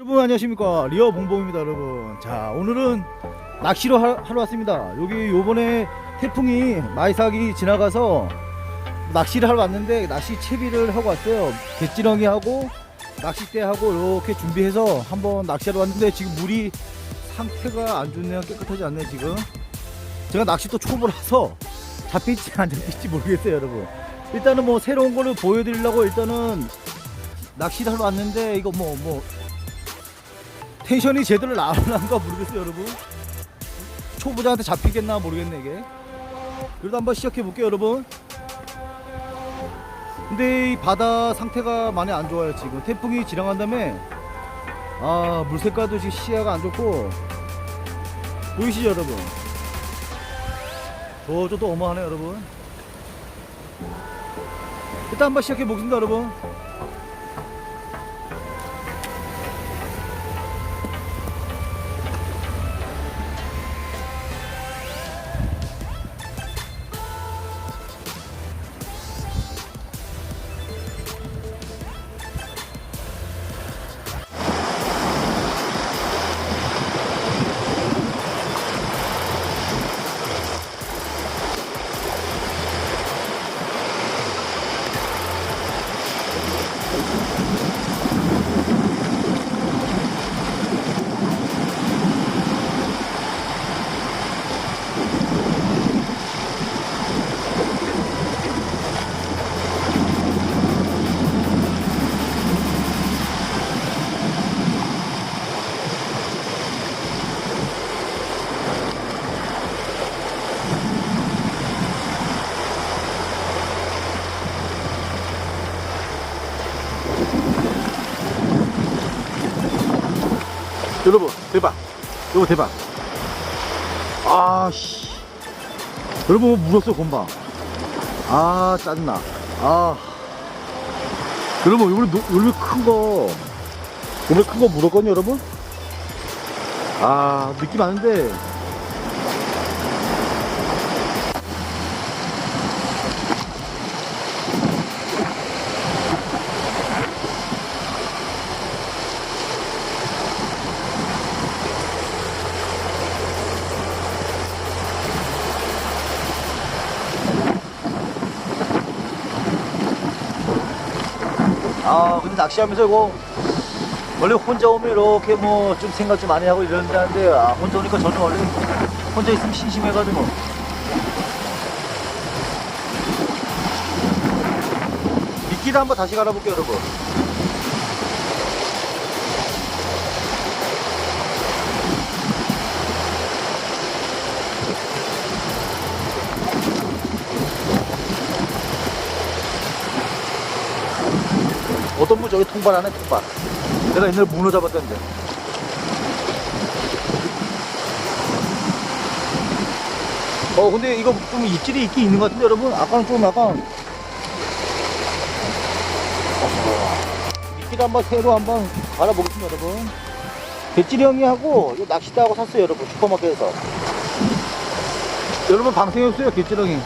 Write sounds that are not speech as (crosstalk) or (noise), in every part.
여러분 안녕하십니까. 리어 봉봉입니다 여러분. 자 오늘은 낚시로 하, 하러 왔습니다. 여기 요번에 태풍이 마이삭이 지나가서 낚시를 하러 왔는데 낚시 채비를 하고 왔어요. 갯지렁이 하고 낚싯대 하고 이렇게 준비해서 한번 낚시하러 왔는데 지금 물이 상태가 안 좋네요. 깨끗하지 않네 지금. 제가 낚시도 초보라서 잡힐지 안 잡힐지 모르겠어요 여러분. 일단은 뭐 새로운 거를 보여드리려고 일단은 낚시를 하러 왔는데 이거 뭐뭐 텐션이 제대로 나오는가 모르겠어요 여러분. 초보자한테 잡히겠나 모르겠네 이게. 그래도 한번 시작해 볼게요 여러분. 근데 이 바다 상태가 많이 안 좋아요 지금. 태풍이 지나간 다음에 아 물색깔도 지금 시야가 안 좋고. 보이시죠 여러분? 저저도 어마하네 여러분. 일단 한번 시작해 보겠습니다 여러분 여러분 대박. 여러분 대박. 아씨. 여러분 물었어 곰방 아 짜증나? 아. 여러분 요리 요리 큰거 요리 큰거 물었거든요 여러분? 아 느낌 아는데 낚시하면서 이거 원래 혼자 오면 이렇게 뭐 좀 생각 좀 많이 하고 이러는데 아 혼자 오니까 저는 원래 혼자 있으면 심심해가지고. 미끼를 한번 다시 갈아볼게요 여러분 어떤 분 저기 통발하네 통발. 내가 옛날에 문어 잡았던데. 어 근데 이거 좀 입질이 있긴 있는 것 같은데 여러분? 아까는 좀 약간 미끼를 한번 새로 한번 갈아보겠습니다 여러분. 배찌령이 하고 이 낚싯대하고 샀어요 여러분 슈퍼마켓에서. 여러분 방생이 없어요 개찌렁이.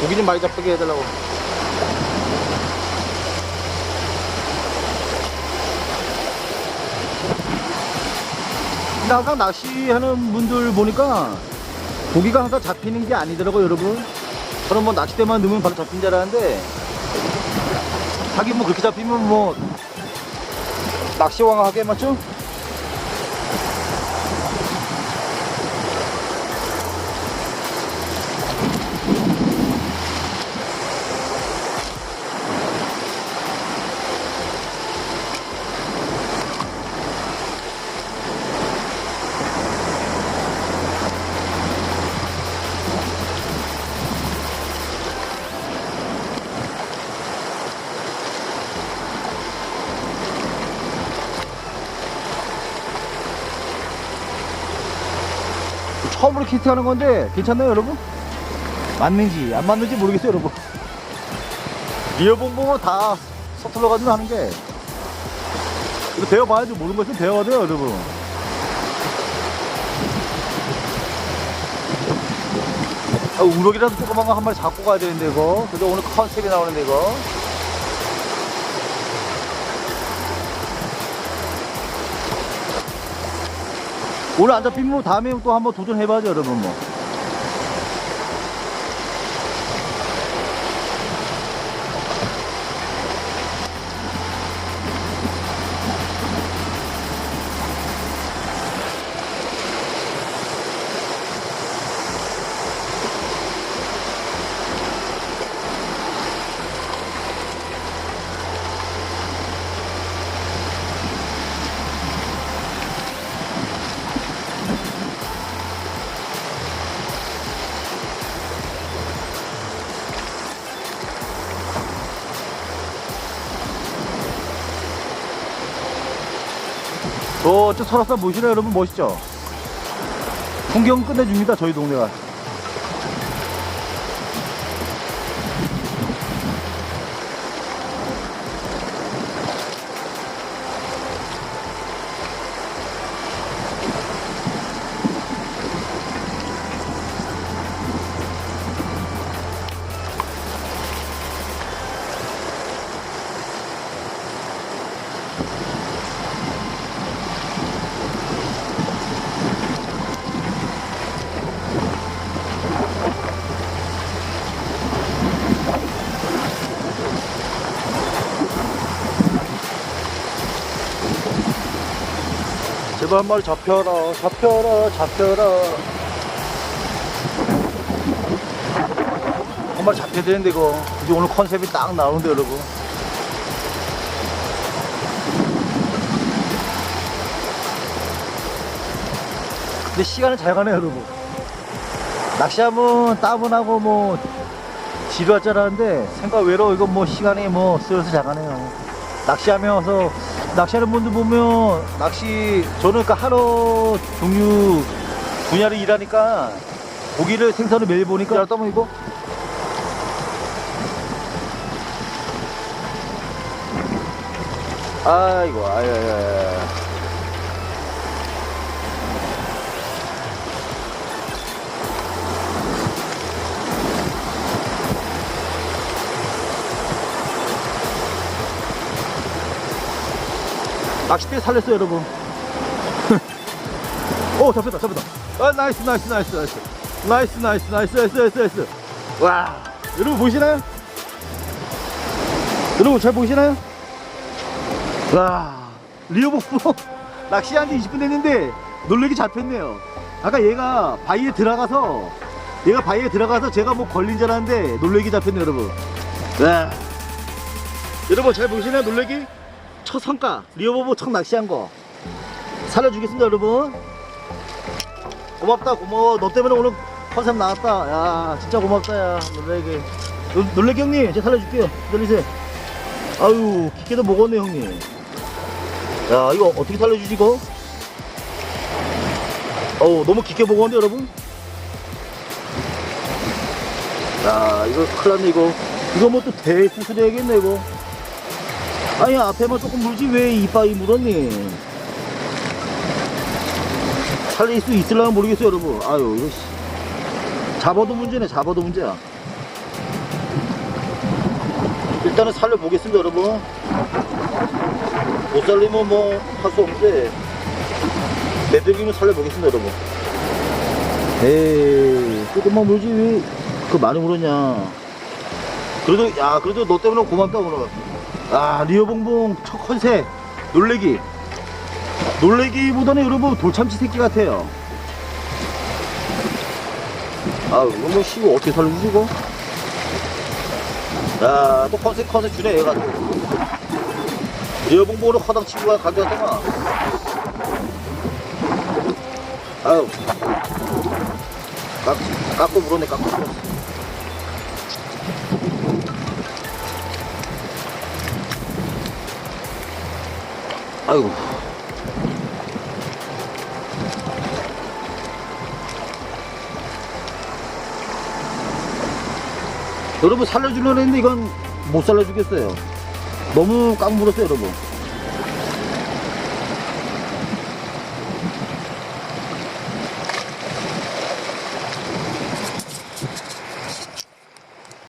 고기 좀 많이 잡히게 해달라고 항상 낚시하는 분들 보니까 고기가 항상 잡히는 게 아니더라고요 여러분 저는 뭐 낚싯대만 넣으면 바로 잡힌 줄 알았는데 하긴 뭐 그렇게 잡히면 뭐 낚시왕 하게 맞죠? 처음으로 키트하는 건데 괜찮나요 여러분? 맞는지 안 맞는지 모르겠어요 여러분. 리어봉봉은 다 서툴러 가지고 하는 게 이거 배워봐야지 모르는 거 있으면 배워야 돼요 여러분. 아, 우럭이라도 조그만 거 한 마리 잡고 가야 되는데 이거. 그래서 오늘 컨셉이 나오는데 이거 오늘 안 잡히면 뭐 다음에 또 한번 도전해봐야죠 여러분 뭐 어, 저 설악산 보시나요 여러분 멋있죠? 풍경 끝내줍니다 저희 동네가 제발 한 마리 잡혀라 잡혀라 잡혀라. 한 마리 잡혀야 되는데 이거. 이제 오늘 컨셉이 딱 나오는데 여러분. 근데 시간은 잘 가네 여러분. 낚시하면 따분하고 뭐 지루할 줄 알았는데 생각 외로 이거 뭐 시간이 뭐 슬슬 잘 가네요. 낚시하면서 낚시하는 분들 보면 낚시 저는 그 하루 종류 분야를 일하니까 고기를 생선을 매일 보니까 떠면 이거. 아이고 아야야야 낚싯대 살렸어요 여러분. (laughs) 오 잡혔다 잡혔다. 아 나이스 나이스 나이스 나이스. 나이스 나이스 나이스 나이스 나이스 나이스. 와. 여러분 보이시나요? 여러분 잘 보이시나요? 와. 리오복부 (laughs) 낚시한 지 20분 됐는데 놀래기 잡혔네요. 아까 얘가 바위에 들어가서 얘가 바위에 들어가서 제가 뭐 걸린 줄 알았는데 놀래기 잡혔네요 여러분. 와. 여러분 잘 보이시나요 놀래기? 첫 성과 리오보보 첫 낚시한 거. 살려주겠습니다 여러분. 고맙다 고마워. 너 때문에 오늘 컨셉 나왔다. 야 진짜 고맙다 야. 놀래기 놀- 놀래기 형님 제가 살려줄게요. 기다리세요. 아유 깊게도 먹었네 형님. 야 이거 어떻게 살려주지 이거? 어우 너무 깊게 먹었는데 여러분? 야 이거 큰일 났네 이거. 이거 뭐 또 대수술해야겠네 이거 아니 앞에만 조금 물지 왜 이빨이 물었니? 살릴 수 있을려나 모르겠어요 여러분. 아유 이거 씨. 잡아도 문제네 잡아도 문제야 일단은 살려보겠습니다 여러분. 못 살리면 뭐 할 수 없는데 매듭이면 살려보겠습니다 여러분. 에이 조금만 물지 왜 그 많이 물었냐. 그래도 야 그래도 너 때문에 고맙다 오늘 아 리오봉봉 첫 컨셉. 놀래기. 놀래기보다는 여러분 돌참치 새끼 같아요. 아 이거 뭐 씨고 어떻게 살려주지 이거? 야또 컨셉 컨셉 주네 얘가 또. 리오봉봉으로 허당 친구가 가져왔더만. 아유. 깎, 깎고 물었네 깎고 물었어 아이고. 여러분 살려주려고 했는데 이건 못 살려주겠어요. 너무 깡 물었어요 여러분.